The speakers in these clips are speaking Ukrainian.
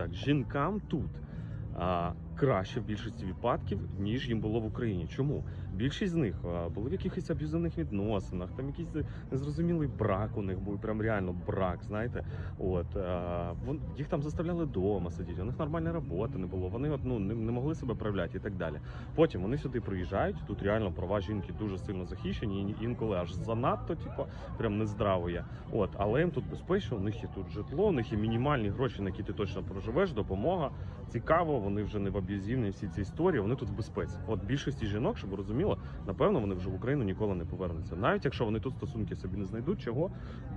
так, жінкам тут. А, краще в більшості випадків, ніж їм було в Україні. Чому? Більшість з них були в якихось аб'юзивних відносинах, там якийсь незрозумілий брак у них був, прям реально брак, знаєте. От їх там заставляли вдома сидіти, у них нормальної роботи не було. Вони ну, не, не могли себе проявляти і так далі. Потім вони сюди приїжджають. Тут реально права жінки дуже сильно захищені, інколи аж занадто, типу, прям нездраво є. От, але їм тут безпечно, у них є тут житло, у них є мінімальні гроші, на які ти точно проживеш, допомога. Цікаво, вони вже не в аб'юзивній всі ці історії, вони тут в безпеці. От більшості жінок, щоб ви розуміли, напевно, вони вже в Україну ніколи не повернуться. Навіть якщо вони тут стосунки собі не знайдуть, чого?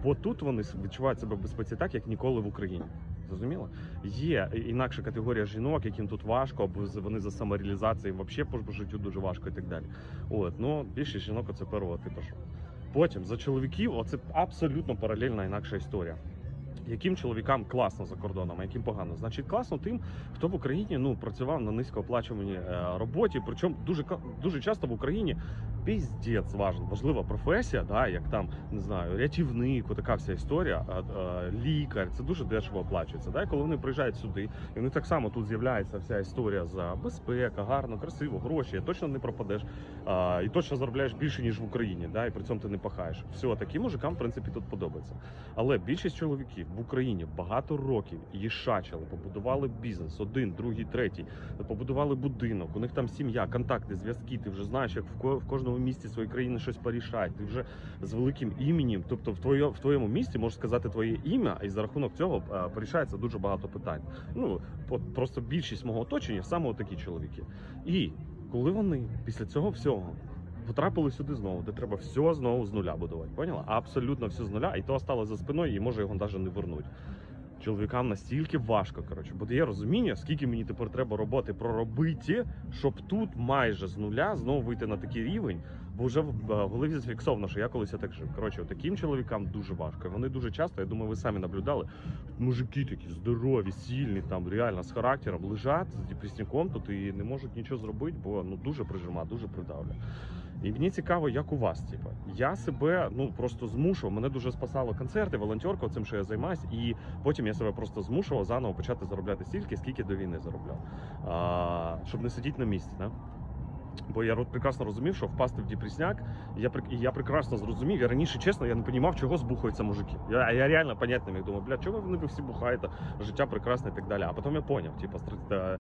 Бо тут вони відчувають себе в безпеці так, як ніколи в Україні. Зрозуміло? Є інакша категорія жінок, яким тут важко, або вони за самореалізацією взагалі по життю дуже важко і так далі. От, ну більшість жінок оце первого типу. Потім за чоловіків, оце абсолютно паралельна інакша історія. Яким чоловікам класно за кордоном, а яким погано? Значить, класно тим, хто в Україні ну працював на низькооплачуваній е, роботі. Причому дуже дуже часто в Україні піздець важлива, професія, да, як там не знаю, рятівник, така вся історія, а, лікар. Це дуже дешево оплачується. Да? І коли вони приїжджають сюди, і вони так само тут з'являється вся історія за безпека, гарно, красиво, гроші. Точно не пропадеш і точно заробляєш більше ніж в Україні. Да? І при цьому ти не пахаєш. Все, таким мужикам в принципі тут подобається. Але більшість чоловіків в Україні багато років їшачили, побудували бізнес, один, другий, третій, побудували будинок. У них там сім'я, контакти, зв'язки. Ти вже знаєш, як в кожному місті своєї країни щось порішають. Ти вже з великим іменем. Тобто, в твоє в твоєму місті можеш сказати твоє ім'я, і за рахунок цього е, порішається дуже багато питань. Ну просто більшість мого оточення саме такі чоловіки. І коли вони після цього всього. Потрапили сюди знову, де треба все знову з нуля будувати. Поняла? Абсолютно все з нуля, і то осталось за спиною, і може його навіть не вернуть. Чоловікам настільки важко, коротше, бо є розуміння, скільки мені тепер треба роботи проробити, щоб тут майже з нуля знову вийти на такий рівень, бо вже в в голові зафіксовано, що я колись так жив. Коротше, таким чоловікам дуже важко. І Вони дуже часто, я думаю, ви самі наблюдали. Мужики такі здорові, сильні, там реально з характером лежать з депресняком тут і не можуть нічого зробити, бо ну дуже прижима, дуже придавлює. І мені цікаво, як у вас, типу. Я себе ну просто змушував. Мене дуже спасало концерти, волонтерка, цим, що я займаюсь, і потім я себе просто змушував заново почати заробляти стільки, скільки до війни заробляв, а, щоб не сидіти на місці. Да? Бо я прекрасно розумів, що впасти в депресняк, я я прекрасно зрозумів. Я раніше, чесно, я не розумів, чого збухаються мужики. Я, я реально понять не міг. Думаю, бля, чого ви ви всі бухаєте, життя прекрасне і так далі. А потім я поняв, типу,